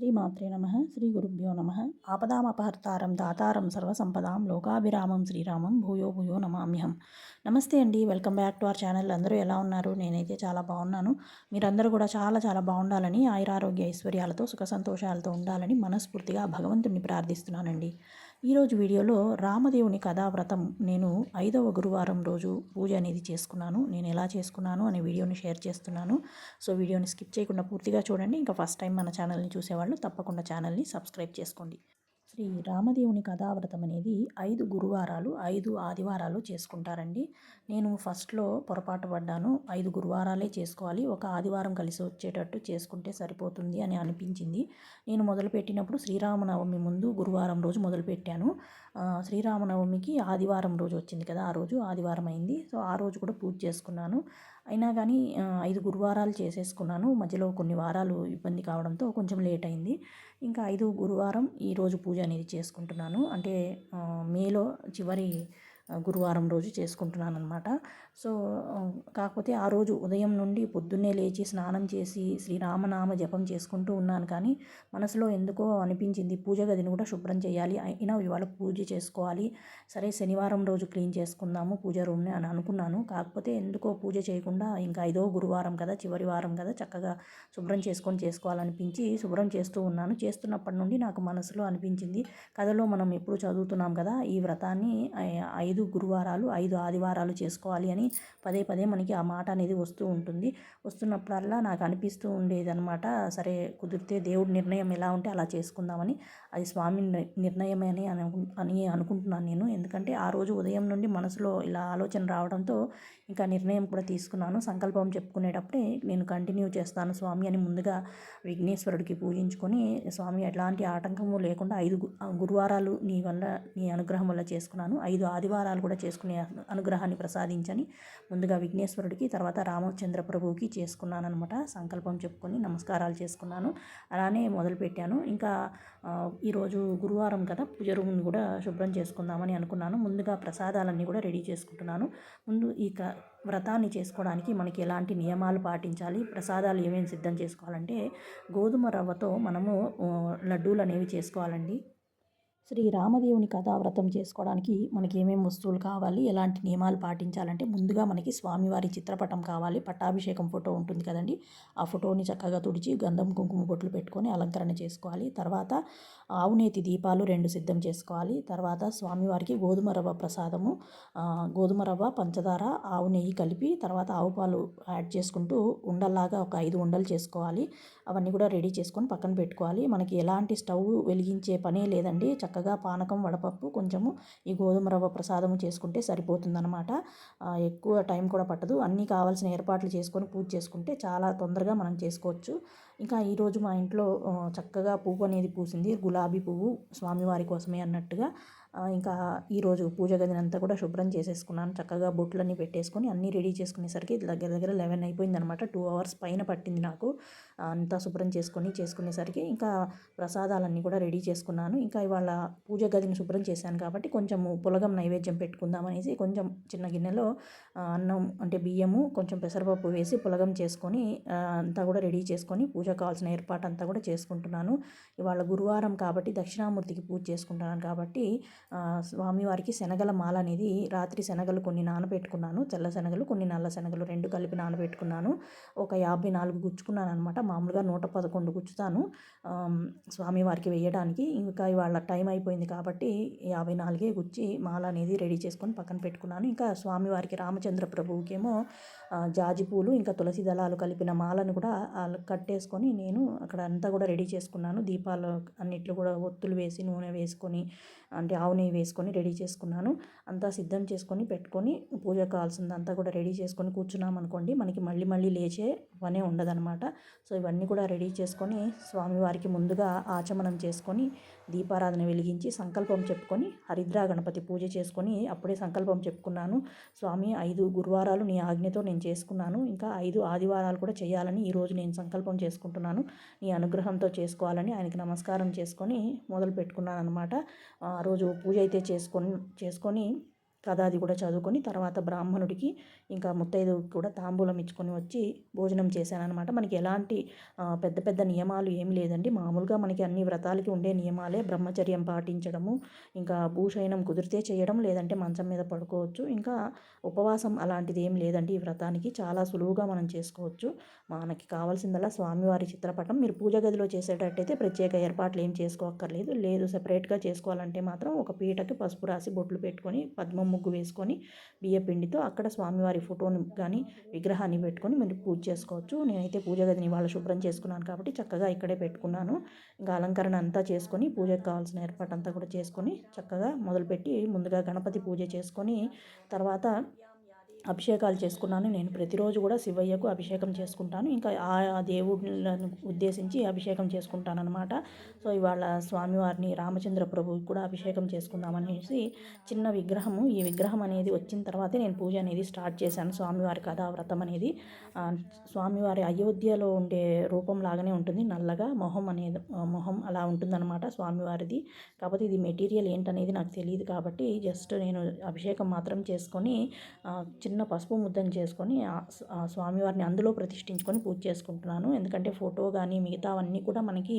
శ్రీమాత్రే నమ శ్రీ గురుభ్యో నమ. ఆపదామపహర్తారం దాతారం సర్వసంపదాం లోకాభిరామం శ్రీరామం భూయో భూయో నమామ్యహం. నమస్తే అండి welcome back to our channel. అందరూ ఎలా ఉన్నారు? నేనైతే చాలా బాగున్నాను. మీరందరూ కూడా చాలా చాలా బాగుండాలని ఆయురారోగ్య ఐశ్వర్యాలతో సుఖ సంతోషాలతో ఉండాలని మనస్ఫూర్తిగా భగవంతుడిని ప్రార్థిస్తున్నానండి. ఈరోజు వీడియోలో రామదేవుని కథావ్రతం నేను ఐదవ గురువారం రోజు పూజ అనేది చేసుకున్నాను. నేను ఎలా చేసుకున్నాను అనే వీడియోని షేర్ చేస్తున్నాను. సో వీడియోని స్కిప్ చేయకుండా పూర్తిగా చూడండి. ఇంకా ఫస్ట్ టైం మన ఛానల్ని చూసేవాళ్ళు తప్పకుండా ఛానల్ని సబ్స్క్రైబ్ చేసుకోండి. శ్రీ రామదేవుని కథావ్రతం అనేది ఐదు గురువారాలు ఐదు ఆదివారాలు చేసుకుంటారండి. నేను ఫస్ట్లో పొరపాటు పడ్డాను. ఐదు గురువారాలే చేసుకోవాలి. ఒక ఆదివారం కలిసి వచ్చేటట్టు చేసుకుంటే సరిపోతుంది అని అనిపించింది. నేను మొదలుపెట్టినప్పుడు శ్రీరామనవమి ముందు గురువారం రోజు మొదలుపెట్టాను. శ్రీరామనవమికి ఆదివారం రోజు వచ్చింది కదా ఆ రోజు ఆదివారం అయింది. సో ఆ రోజు కూడా పూజ చేసుకున్నాను. అయినా కానీ ఐదు గురువారాలు చేసేసుకున్నాను. మధ్యలో కొన్ని వారాలు ఇబ్బంది కావడంతో కొంచెం లేట్ అయింది. ఇంకా ఐదు గురువారం ఈరోజు పూజ అనేది చేసుకుంటున్నాను. అంటే మేలో చివరి గురువారం రోజు చేసుకుంటున్నాను అనమాట సో కాకపోతే ఆ రోజు ఉదయం నుండి పొద్దున్నే లేచి స్నానం చేసి శ్రీరామనామ జపం చేసుకుంటూ ఉన్నాను. కానీ మనసులో ఎందుకో అనిపించింది పూజ గదిని కూడా శుభ్రం చేయాలి అయినా ఇవాళ పూజ చేసుకోవాలి. సరే శనివారం రోజు క్లీన్ చేసుకుందాము పూజ రూమ్ని అని అనుకున్నాను. కాకపోతే ఎందుకో పూజ చేయకుండా ఇంకా ఐదో గురువారం కదా చివరి వారం కదా చక్కగా శుభ్రం చేసుకొని చేసుకోవాలనిపించి శుభ్రం చేస్తూ ఉన్నాను. చేస్తున్నప్పటి నుండి నాకు మనసులో అనిపించింది కథలో మనం ఎప్పుడు చదువుతున్నాం కదా ఈ వ్రతాన్ని ఐదు ఐదు గురువారాలు ఐదు ఆదివారాలు చేసుకోవాలి అని పదే పదే మనకి ఆ మాట అనేది వస్తూ ఉంటుంది. వస్తున్నప్పుడల్లా నాకు అనిపిస్తూ ఉండేది అనమాట సరే కుదిరితే దేవుడి నిర్ణయం ఎలా ఉంటే అలా చేసుకుందామని. అది స్వామి నిర్ణయమే అని అని అనుకుంటున్నాను నేను. ఎందుకంటే ఆ రోజు ఉదయం నుండి మనసులో ఇలా ఆలోచన రావడంతో ఇంకా నిర్ణయం కూడా తీసుకున్నాను. సంకల్పం చెప్పుకునేటప్పుడే నేను కంటిన్యూ చేస్తాను స్వామి అని ముందుగా విఘ్నేశ్వరుడికి పూజించుకొని స్వామి ఎలాంటి ఆటంకము లేకుండా ఐదు గురువారాలు నీ వల్ల నీ అనుగ్రహం వల్ల చేసుకున్నాను. ఐదు ఆదివారాలు కూడా చేసుకునే అనుగ్రహాన్ని ప్రసాదించని ముందుగా విఘ్నేశ్వరుడికి తర్వాత రామచంద్ర ప్రభువుకి చేసుకున్నాను అనమాట సంకల్పం చెప్పుకొని నమస్కారాలు చేసుకున్నాను. అలానే మొదలుపెట్టాను. ఇంకా ఈరోజు గురువారం కదా పూజ రూమ్ని కూడా శుభ్రం చేసుకుందామని అనుకున్నాను. ముందుగా ప్రసాదాలన్నీ కూడా రెడీ చేసుకుంటున్నాను. ముందు ఈ వ్రతాన్ని చేసుకోవడానికి మనకి ఎలాంటి నియమాలు పాటించాలి? ప్రసాదాలు ఏమేమి సిద్ధం చేసుకోవాలంటే గోధుమ రవ్వతో మనము లడ్డూలు అనేవి చేసుకోవాలండి. శ్రీ రామదేవుని కథావ్రతం చేసుకోవడానికి మనకి ఏమేమి వస్తువులు కావాలి ఎలాంటి నియమాలు పాటించాలంటే ముందుగా మనకి స్వామివారి చిత్రపటం కావాలి. పట్టాభిషేకం ఫోటో ఉంటుంది కదండి. ఆ ఫోటోని చక్కగా తుడిచి గంధం కుంకుమ బొట్లు పెట్టుకొని అలంకరణ చేసుకోవాలి. తర్వాత ఆవునేతి దీపాలు రెండు సిద్ధం చేసుకోవాలి. తర్వాత స్వామివారికి గోధుమ రవ్వ ప్రసాదము గోధుమ రవ్వ పంచదార ఆవు నెయ్యి కలిపి తర్వాత ఆవు పాలు యాడ్ చేసుకుంటూ ఉండల్లాగా ఒక ఐదు ఉండలు చేసుకోవాలి. అవన్నీ కూడా రెడీ చేసుకొని పక్కన పెట్టుకోవాలి. మనకి ఎలాంటి స్టవ్ వెలిగించే పనే లేదండి. చక్కగా పానకం వడపప్పు కొంచెము ఈ గోధుమ రవ్వ ప్రసాదము చేసుకుంటే సరిపోతుందన్నమాట. ఎక్కువ టైం కూడా పట్టదు. అన్నీ కావాల్సిన ఏర్పాట్లు చేసుకొని పూజ చేసుకుంటే చాలా తొందరగా మనం చేసుకోవచ్చు. ఇంకా ఈరోజు మా ఇంట్లో చక్కగా పువ్వు అనేది పూసింది. గులాబీ పువ్వు స్వామివారి కోసమే అన్నట్టుగా. ఇంకా ఈరోజు పూజ గదినంతా కూడా శుభ్రం చేసేసుకున్నాను. చక్కగా బొట్లన్నీ పెట్టేసుకొని అన్నీ రెడీ చేసుకునేసరికి దగ్గర దగ్గర లెవెన్ అయిపోయింది అనమాట టూ అవర్స్ పైన పట్టింది నాకు. అంతా శుభ్రం చేసుకొని చేసుకునేసరికి ఇంకా ప్రసాదాలన్నీ కూడా రెడీ చేసుకున్నాను. ఇంకా ఇవాళ పూజ గదిని శుభ్రం చేశాను కాబట్టి కొంచెం పులగం నైవేద్యం పెట్టుకుందాం అనేసి కొంచెం చిన్న గిన్నెలో అన్నం అంటే బియ్యము కొంచెం పెసరపప్పు వేసి పులగం చేసుకొని అంతా కూడా రెడీ చేసుకొని పూజ కావాల్సిన ఏర్పాటు అంతా కూడా చేసుకుంటున్నాను. ఇవాళ గురువారం కాబట్టి దక్షిణామూర్తికి పూజ చేసుకుంటున్నాను కాబట్టి స్వామివారికి శనగల మాల అనేది రాత్రి శనగలు కొన్ని నానబెట్టుకున్నాను తెల్ల శనగలు కొన్ని నల్ల శనగలు రెండు కలిపి నానబెట్టుకున్నాను. ఒక యాభై నాలుగు గుచ్చుకున్నాను అనమాట మామూలుగా నూట పదకొండు గుచ్చుతాను. స్వామివారికి వేయడానికి ఇంకా ఇవాళ టైం అయిపోయింది కాబట్టి యాభై నాలుగే గుచ్చి మాల అనేది రెడీ చేసుకొని పక్కన పెట్టుకున్నాను. ఇంకా స్వామివారికి రామచంద్ర ప్రభువుకేమో జాజి పూలు ఇంకా తులసి దళాలు కలిపిన మాలను కూడా కట్టేసుకొని నేను అక్కడ అంతా కూడా రెడీ చేసుకున్నాను. దీపాలు అన్నిట్లో కూడా ఒత్తులు వేసి నూనె వేసుకొని అంటే ఆవు నెయ్యి వేసుకొని రెడీ చేసుకున్నాను. అంతా సిద్ధం చేసుకొని పెట్టుకొని పూజ కావాల్సిందంతా కూడా రెడీ చేసుకొని కూర్చున్నాం అనుకోండి మనకి మళ్ళీ మళ్ళీ లేచే పనే ఉండదనమాట సో ఇవన్నీ కూడా రెడీ చేసుకొని స్వామివారికి ముందుగా ఆచమనం చేసుకొని దీపారాధన వెలిగించి సంకల్పం చెప్పుకొని హరిద్రా గణపతి పూజ చేసుకొని అప్పుడే సంకల్పం చెప్పుకున్నాను. స్వామి ఐదు గురువారాలు నీ ఆజ్ఞతో నేను చేసుకున్నాను. ఇంకా ఐదు ఆదివారాలు కూడా చేయాలని ఈరోజు నేను సంకల్పం చేసుకుంటున్నాను. నీ అనుగ్రహంతో చేసుకోవాలని ఆయనకి నమస్కారం చేసుకొని మొదలు పెట్టుకున్నాను అనమాట ఆ రోజు పూజ అయితే చేసుకొని చేసుకొని కథ అది కూడా చదువుకొని తర్వాత బ్రాహ్మణుడికి ఇంకా ముత్తైదువుకి కూడా తాంబూలం ఇచ్చుకొని వచ్చి భోజనం చేశాననమాట మనకి ఎలాంటి పెద్ద పెద్ద నియమాలు ఏం లేదండి. మామూలుగా మనకి అన్ని వ్రతాలకి ఉండే నియమాలే బ్రహ్మచర్యం పాటించడము ఇంకా భూషయనం కుదిరితే చేయడం లేదంటే మంచం మీద పడుకోవచ్చు. ఇంకా ఉపవాసం అలాంటిది ఏం లేదండి ఈ వ్రతానికి. చాలా సులువుగా మనం చేసుకోవచ్చు. మనకి కావాల్సిందల్లా స్వామివారి చిత్రపటం. మీరు పూజ గదిలో చేసేటట్టయితే ప్రత్యేక ఏర్పాట్లు ఏం చేసుకోక్కర్లేదు. లేదు సపరేట్గా చేసుకోవాలంటే మాత్రం ఒక పీటకి పసుపు రాసి బొట్లు పెట్టుకొని పద్మం ముగ్గు వేసుకొని బియ్యపిండితో అక్కడ స్వామివారి ఫోటోని కానీ విగ్రహాన్ని పెట్టుకొని మీరు పూజ చేసుకోవచ్చు. నేనైతే పూజ గదిని వాళ్ళ శుభ్రం చేసుకున్నాను కాబట్టి చక్కగా ఇక్కడే పెట్టుకున్నాను. ఇంకా అలంకరణ అంతా చేసుకొని పూజకు కావాల్సిన ఏర్పాటు అంతా కూడా చేసుకొని చక్కగా మొదలుపెట్టి ముందుగా గణపతి పూజ చేసుకొని తర్వాత అభిషేకాలు చేసుకున్నాను. నేను ప్రతిరోజు కూడా శివయ్యకు అభిషేకం చేసుకుంటాను. ఇంకా ఆ దేవుళ్ళను ఉద్దేశించి అభిషేకం చేసుకుంటాను అనమాట సో ఇవాళ స్వామివారిని రామచంద్ర ప్రభువుకి కూడా అభిషేకం చేసుకుందామనేసి చిన్న విగ్రహము. ఈ విగ్రహం అనేది వచ్చిన తర్వాతే నేను పూజ అనేది స్టార్ట్ చేశాను. స్వామివారి కథా వ్రతం అనేది స్వామివారి అయోధ్యలో ఉండే రూపం లాగానే ఉంటుంది. నల్లగా మొహం అనేది మొహం అలా ఉంటుందన్నమాట స్వామివారిది. కాకపోతే ఇది మెటీరియల్ ఏంటనేది నాకు తెలియదు కాబట్టి జస్ట్ నేను అభిషేకం మాత్రం చేసుకొని చిన్న పసుపు ముద్దను చేసుకొని స్వామివారిని అందులో ప్రతిష్ఠించుకొని పూజ చేసుకుంటున్నాను. ఎందుకంటే ఫోటో కానీ మిగతావన్నీ కూడా మనకి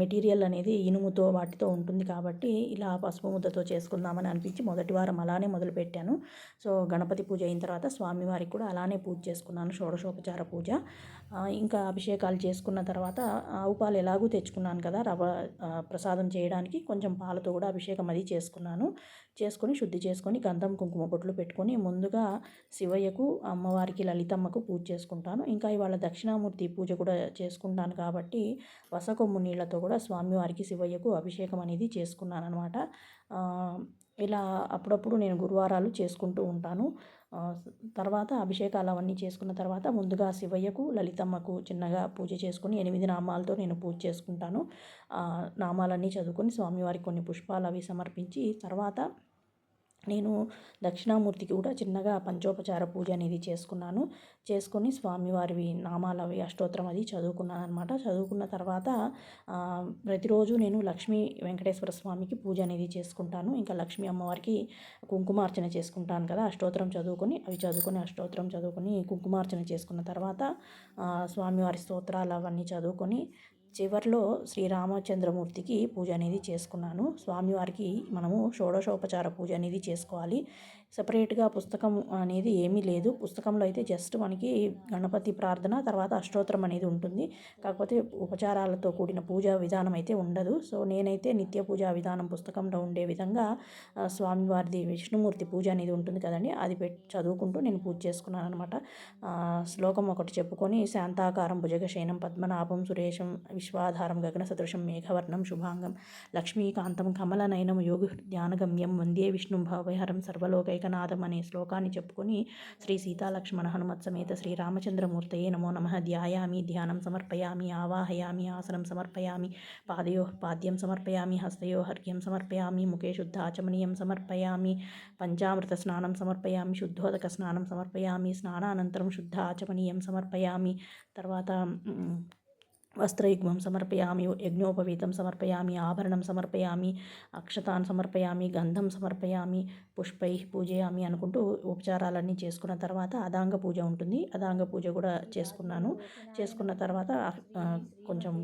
మెటీరియల్ అనేది ఇనుముతో వాటితో ఉంటుంది కాబట్టి ఇలా పసుపు ముద్దతో చేసుకుందామని అనిపించి మొదటి వారం అలానే మొదలుపెట్టాను సో గణపతి పూజ అయిన తర్వాత స్వామివారికి కూడా అలానే పూజ చేసుకున్నాను. షోడశోపచార పూజ. ఇంకా అభిషేకాలు చేసుకున్న తర్వాత ఆవు పాలు ఎలాగూ తెచ్చుకున్నాను కదా రవ ప్రసాదం చేయడానికి కొంచెం పాలతో కూడా అభిషేకం అది చేసుకున్నాను. చేసుకొని శుద్ధి చేసుకొని గంధం కుంకుమ బొట్లు పెట్టుకొని ముందుగా శివయ్యకు అమ్మవారికి లలితమ్మకు పూజ చేసుకుంటాను. ఇంకా ఇవాళ దక్షిణామూర్తి పూజ కూడా చేసుకుంటాను కాబట్టి వసకొమ్ము నీళ్ళతో కూడా స్వామివారికి శివయ్యకు అభిషేకం అనేది చేసుకున్నాను అనమాట ఇలా అప్పుడప్పుడు నేను గురువారాలు చేసుకుంటూ ఉంటాను. తర్వాత అభిషేకాలు అవన్నీ చేసుకున్న తర్వాత ముందుగా శివయ్యకు లలితమ్మకు చిన్నగా పూజ చేసుకుని ఎనిమిది నామాలతో నేను పూజ చేసుకుంటాను. నామాలన్నీ చదువుకొని స్వామివారికి కొన్ని పుష్పాలు అవి సమర్పించి తర్వాత నేను దక్షిణామూర్తికి కూడా చిన్నగా పంచోపచార పూజ అనేది చేసుకున్నాను. చేసుకొని స్వామివారివి నామాలవి అష్టోత్తరం అది చదువుకున్నాను అనమాట చదువుకున్న తర్వాత ప్రతిరోజు నేను లక్ష్మీ వెంకటేశ్వర స్వామికి పూజ అనేది చేసుకుంటాను. ఇంకా లక్ష్మీ అమ్మవారికి కుంకుమార్చన చేసుకుంటాను కదా అష్టోత్తరం చదువుకొని అవి చదువుకొని అష్టోత్తరం చదువుకొని కుంకుమార్చన చేసుకున్న తర్వాత స్వామివారి స్తోత్రాలు అవన్నీ చదువుకొని చివరిలో శ్రీరామచంద్రమూర్తికి పూజ అనేది చేసుకున్నాను. స్వామివారికి మనము షోడశోపచార పూజ అనేది చేసుకోవాలి. సపరేట్గా పుస్తకం అనేది ఏమీ లేదు. పుస్తకంలో అయితే జస్ట్ మనకి గణపతి ప్రార్థన తర్వాత అష్టోత్తరం అనేది ఉంటుంది. కాకపోతే ఉపచారాలతో కూడిన పూజా విధానం అయితే ఉండదు. సో నేనైతే నిత్య పూజా విధానం పుస్తకంలో ఉండే విధంగా స్వామివారిది విష్ణుమూర్తి పూజ అనేది ఉంటుంది కదండి అది పెట్టి చదువుకుంటూ నేను పూజ చేసుకున్నాను అనమాట శ్లోకం ఒకటి చెప్పుకొని శాంతాకారం భుజగశయనం పద్మనాభం సురేషం విశ్వాధారం గగన సదృశం మేఘవర్ణం శుభాంగం. లక్ష్మీకాంతం కమలనయనం యోగ ధ్యానగమ్యం వందే విష్ణు భవహరం సర్వలోకైకనాథం అనే శ్లోకాన్ని చెప్పుకొని శ్రీ సీతాలక్ష్మణ హనుమత్ సమేత శ్రీ రామచంద్రమూర్తయే నమో నమ. ధ్యాయామి ధ్యానం సమర్పయామి ఆవాహయామి ఆసనం సమర్పయామి పాదయో పాద్యం సమర్పయామి హస్తయో హర్ఘ్యం సమర్పయామి ముఖే శుద్ధాచమనీయం సమర్పయామి పంచామృత స్నానం సమర్పయామి శుద్ధోదక స్నానం సమర్పయామి స్నానానంతరం శుద్ధ ఆచమనీయం సమర్పయామి తర్వాత వస్త్రయుగ్మం సమర్పయామి యజ్ఞోపవీతం సమర్పయామి ఆభరణం సమర్పయామి అక్షతాన్ సమర్పయామి గంధం సమర్పయామి పుష్పై పూజయామి అనుకుంటూ ఉపచారాలన్నీ చేసుకున్న తర్వాత అదాంగ పూజ ఉంటుంది. అదాంగ పూజ కూడా చేసుకున్నాను. చేసుకున్న తర్వాత కొంచెం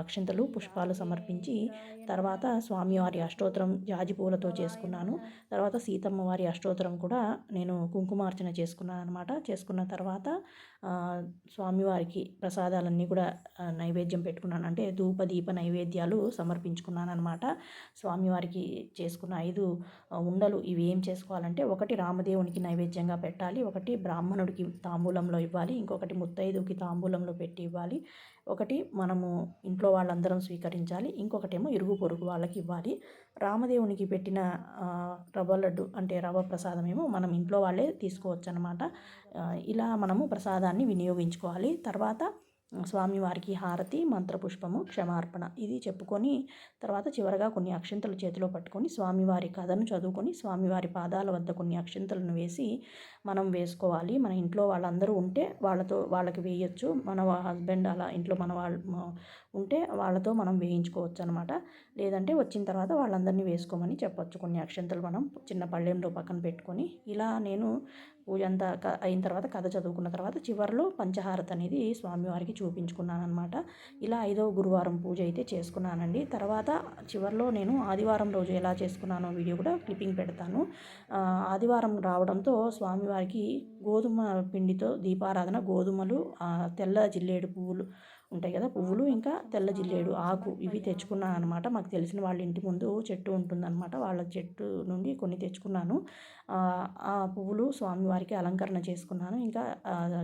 అక్షింతలు పుష్పాలు సమర్పించి తర్వాత స్వామివారి అష్టోత్తరం జాజి పూలతో చేసుకున్నాను. తర్వాత సీతమ్మ వారి అష్టోత్తరం కూడా నేను కుంకుమార్చన చేసుకున్నాను అనమాట చేసుకున్న తర్వాత స్వామివారికి ప్రసాదాలన్నీ కూడా నైవేద్యం పెట్టుకున్నాను. అంటే ధూప దీప నైవేద్యాలు సమర్పించుకున్నాను అనమాట స్వామివారికి చేసుకున్న ఐదు ఉండలు ఇవి ఏం చేసుకోవాలంటే ఒకటి రామదేవునికి నైవేద్యంగా పెట్టాలి ఒకటి బ్రాహ్మణుడికి తాంబూలంలో ఇవ్వాలి ఇంకొకటి ముత్తైదుకి తాంబూలంలో పెట్టి ఇవ్వాలి. ఒకటి మనము ఇంట్లో వాళ్ళందరం స్వీకరించాలి ఇంకొకటేమో ఇరుగు పొరుగు వాళ్ళకి ఇవ్వాలి. రామదేవునికి పెట్టిన రవ్వ లడ్డు అంటే రవ్వ ప్రసాదం ఏమో మనం ఇంట్లో వాళ్ళే తీసుకోవచ్చు అనమాట ఇలా మనము ప్రసాదాన్ని వినియోగించుకోవాలి. తర్వాత స్వామివారికి హారతి మంత్రపుష్పము క్షమార్పణ. ఇది చెప్పుకొని తర్వాత చివరగా కొన్ని అక్షింతలు చేతిలో పట్టుకొని స్వామివారి కథను చదువుకొని స్వామివారి పాదాల వద్ద కొన్ని అక్షంతలను వేసి మనం వేసుకోవాలి. మన ఇంట్లో వాళ్ళందరూ ఉంటే వాళ్ళతో వాళ్ళకి వేయొచ్చు. మన హస్బెండ్ అలా ఇంట్లో మన వాళ్ళు ఉంటే వాళ్ళతో మనం వేయించుకోవచ్చు అనమాట లేదంటే వచ్చిన తర్వాత వాళ్ళందరినీ వేసుకోమని చెప్పొచ్చు. కొన్ని అక్షంతలు మనం చిన్న పళ్ళెంలో పక్కన పెట్టుకొని ఇలా నేను పూజ అంతా అయిన తర్వాత కథ చదువుకున్న తర్వాత చివరిలో పంచహారత అనేది స్వామివారికి చూపించుకున్నాను అనమాట ఇలా ఐదవ గురువారం పూజ అయితే చేసుకున్నానండి. తర్వాత చివరిలో నేను ఆదివారం రోజు ఎలా చేసుకున్నానో వీడియో కూడా క్లిప్పింగ్ పెడతాను. ఆదివారం రావడంతో స్వామివారికి గోధుమ పిండితో దీపారాధన గోధుమలు తెల్ల జిల్లేడు పువ్వులు ఉంటాయి కదా. పువ్వులు ఇంకా తెల్ల జిల్లేడు ఆకు ఇవి తెచ్చుకున్నాను అనమాట మాకు తెలిసిన వాళ్ళ ఇంటి ముందు చెట్టు ఉంటుందన్నమాట. వాళ్ళ చెట్టు నుండి కొన్ని తెచ్చుకున్నాను. ఆ పువ్వులు స్వామివారికి అలంకరణ చేసుకున్నాను. ఇంకా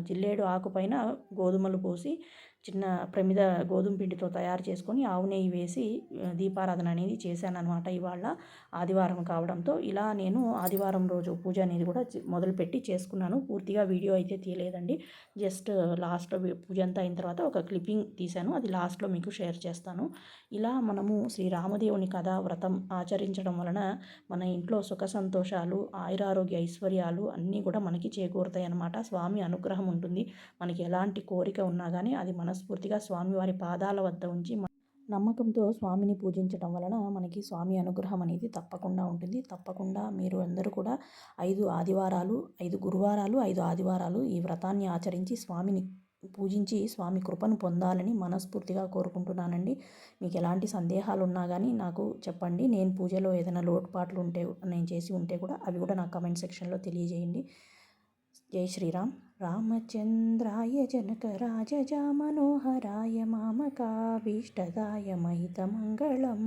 జిల్లేడు ఆకు పైన గోధుమలు పోసి చిన్న ప్రమిద గోధుమ పిండితో తయారు చేసుకొని ఆవు నెయ్యి వేసి దీపారాధన అనేది చేశాను అనమాట ఇవాళ ఆదివారం కావడంతో. ఇలా నేను ఆదివారం రోజు పూజ అనేది కూడా మొదలుపెట్టి చేసుకున్నాను. పూర్తిగా వీడియో అయితే తీయలేదండి. జస్ట్ లాస్ట్లో పూజ అంతా అయిన తర్వాత ఒక క్లిప్పింగ్ తీశాను. అది లాస్ట్లో మీకు షేర్ చేస్తాను. ఇలా మనము శ్రీరామదేవుని కథ వ్రతం ఆచరించడం వలన మన ఇంట్లో సుఖ సంతోషాలు ఆయురారోగ్య ఐశ్వర్యాలు అన్నీ కూడా మనకి చేకూరుతాయి అన్నమాట స్వామి అనుగ్రహం ఉంటుంది. మనకి ఎలాంటి కోరిక ఉన్నా కానీ అది మనస్ఫూర్తిగా స్వామివారి పాదాల వద్ద ఉంచి నమ్మకంతో స్వామిని పూజించడం వలన మనకి స్వామి అనుగ్రహం అనేది తప్పకుండా ఉంటుంది. తప్పకుండా మీరు అందరూ కూడా ఐదు ఆదివారాలు ఐదు గురువారాలు ఐదు ఆదివారాలు ఈ వ్రతాన్ని ఆచరించి స్వామిని పూజించి స్వామి కృపను పొందాలని మనస్ఫూర్తిగా కోరుకుంటున్నానండి. మీకు ఎలాంటి సందేహాలు ఉన్నా కానీ నాకు చెప్పండి. నేను పూజలో ఏదైనా లోటుపాట్లు ఉంటే నేను చేసి ఉంటే కూడా అవి కూడా నాకు కమెంట్ సెక్షన్లో తెలియజేయండి. జై శ్రీరామ్. రామచంద్రాయ జనకరాజజ మనోహరాయ మామకాభీష్టదాయ మహితమంగళం.